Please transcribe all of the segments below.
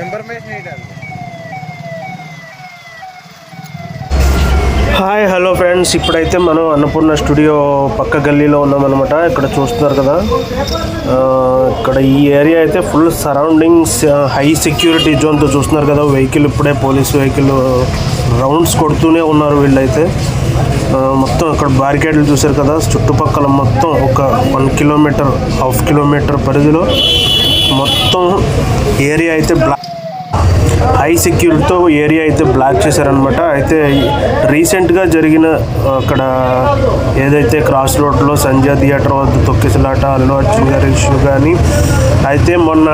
Information hi hello friends ఇప్పుడైతే మనం Annapurna studio పక్క గల్లీలో ఉన్నామన్నమాట. ఇక్కడ చూస్తున్నారు కదా. ఇక్కడ ఈ ఏరియా అయితే ఫుల్ సరౌండింగ్స్ హై సెక్యూరిటీ జోన్తో చూస్తున్నారు కదా. వెహికల్ ఇప్పుడే పోలీస్ వెహికల్ రౌండ్స్ కొడుతూనే ఉన్నారు వీళ్ళైతే. మొత్తం అక్కడ బ్యారికేడ్లు చూశారు కదా. చుట్టుపక్కల మొత్తం ఒక వన్ కిలోమీటర్ హాఫ్ కిలోమీటర్ పరిధిలో మొత్తం ఏరియా అయితే బ్లాక్ హై సెక్యూరిటీతో ఏరియా అయితే బ్లాక్ చేశారనమాట అయితే రీసెంట్గా జరిగిన అక్కడ ఏదైతే క్రాస్ రోడ్లో సంజయ్ థియేటర్ వద్ద తొక్కిసలాట అల్లు అర్జున్ గారి ఇష్యూ కానీ అయితే మొన్న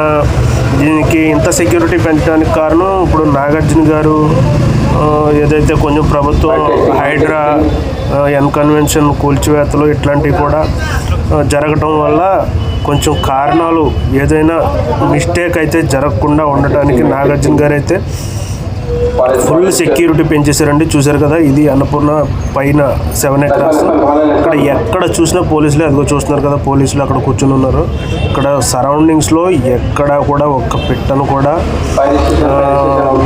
దీనికి ఇంత సెక్యూరిటీ పెంచడానికి కారణం ఇప్పుడు నాగార్జున గారు ఏదైతే కొంచెం ప్రభుత్వం హైడ్రా ఎన్ కన్వెన్షన్ కూల్చివేతలు ఇట్లాంటివి కూడా జరగటం వల్ల కొంచెం కారణాలు ఏదైనా మిస్టేక్ అయితే జరగకుండా ఉండటానికి నాగార్జున గారు అయితే ఫుల్ సెక్యూరిటీ పెంచేశారండి. చూశారు కదా ఇది అన్నపూర్ణ పైన సెవెన్ ఎకరాస్ ఇక్కడ ఎక్కడ చూసినా పోలీసులే అదిగో చూస్తున్నారు కదా పోలీసులు అక్కడ కూర్చుని ఉన్నారు. ఇక్కడ సరౌండింగ్స్లో ఎక్కడ కూడా ఒక్క పిట్టను కూడా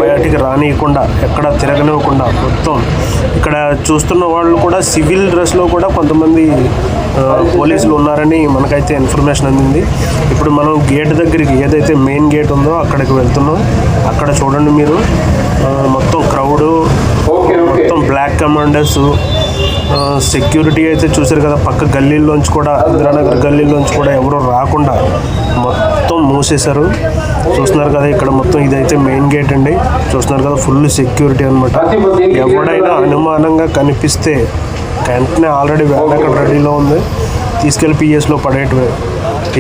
బయటికి రానియకుండా ఎక్కడ తిరగనివ్వకుండా మొత్తం ఇక్కడ చూస్తున్న వాళ్ళు కూడా సివిల్ డ్రెస్లో కూడా కొంతమంది పోలీసులు ఉన్నారని మనకైతే ఇన్ఫర్మేషన్ అందింది. ఇప్పుడు మనం గేట్ దగ్గరికి ఏదైతే మెయిన్ గేట్ ఉందో అక్కడికి వెళ్తున్నాం. అక్కడ చూడండి మీరు. మొత్తం క్రౌడ్ మొత్తం బ్లాక్ కమాండర్స్ సెక్యూరిటీ అయితే చూసారు కదా. పక్క గల్లీల్లోంచి కూడా ఇందిరానగర్ గల్లీలోంచి కూడా ఎవరు రాకుండా మొత్తం మూసేశారు. చూస్తున్నారు కదా ఇక్కడ మొత్తం ఇదైతే మెయిన్ గేట్ అండి. చూస్తున్నారు కదా ఫుల్ సెక్యూరిటీ అనమాట ఎవడైనా అనుమానంగా కనిపిస్తే వెంటనే ఆల్రెడీ వ్యాన్ అక్కడ రెడీలో ఉంది. తీసుకెళ్ళి పిఎస్లో పడేయటమే.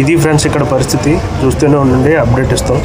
ఇది ఫ్రెండ్స్ ఇక్కడ పరిస్థితి. చూస్తూనే ఉండండి అప్డేట్ ఇస్తాం.